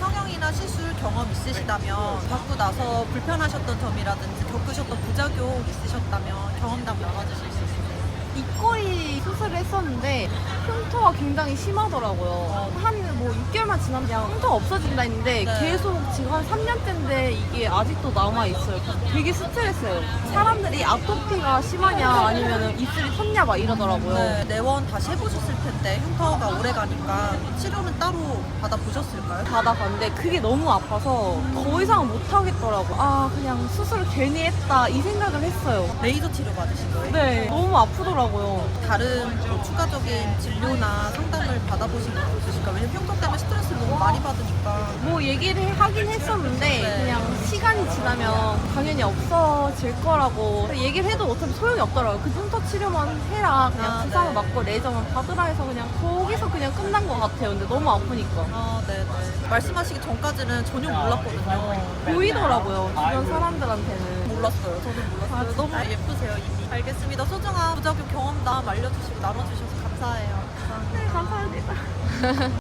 성형이나 시술 경험 있으시다면 받고 나서 불편하셨던 점이라든지 겪으셨던 부작용 있으셨다면 경험담 나눠주실 수 있으세요? 입꼬리 수술을 했었는데 흉터가 굉장히 심하더라고요. 한 뭐 6개월만 지나면 흉터 없어진다 했는데 네. 계속 지금 한 3년째인데 이게 아직도 남아있어요. 되게 스트레스예요. 사람들이 아토피가 심하냐 아니면 입술이 섰냐 막 이러더라고요. 네, 내원 다시 해보셨을 텐데 흉터가 오래 가니까 치료는 따로 받아보셨을까요? 받아봤는데 그게 너무 아파서 더 이상 못 하겠더라고. 아 그냥 수술 괜히 했다 이 생각을 했어요. 레이저 치료 받으신 거예요? 네, 너무 아프더라고요. 다른 뭐 추가적인 진료나 상담을 받아보신 건 없으실까요? 왜냐면 흉터 많이 받으니까 뭐 얘기를 하긴 했었는데 네. 그냥 시간이 지나면 당연히 없어질 거라고 얘기를 해도 어차피 소용이 없더라고요. 그 흉터 치료만 해라 그냥 아, 주사만 네. 맞고 레이저만 받으라 해서 그냥 거기서 그냥 끝난 것 같아요. 근데 너무 아프니까 아, 네 네. 말씀하시기 전까지는 전혀 몰랐거든요. 보이더라고요 주변 사람들한테는. 몰랐어요. 저도 몰랐어요. 아, 너무 예쁘세요, 이미. 알겠습니다. 소중한 부작용 경험담 알려주시고 나눠주셔서 감사해요. 네 감사합니다.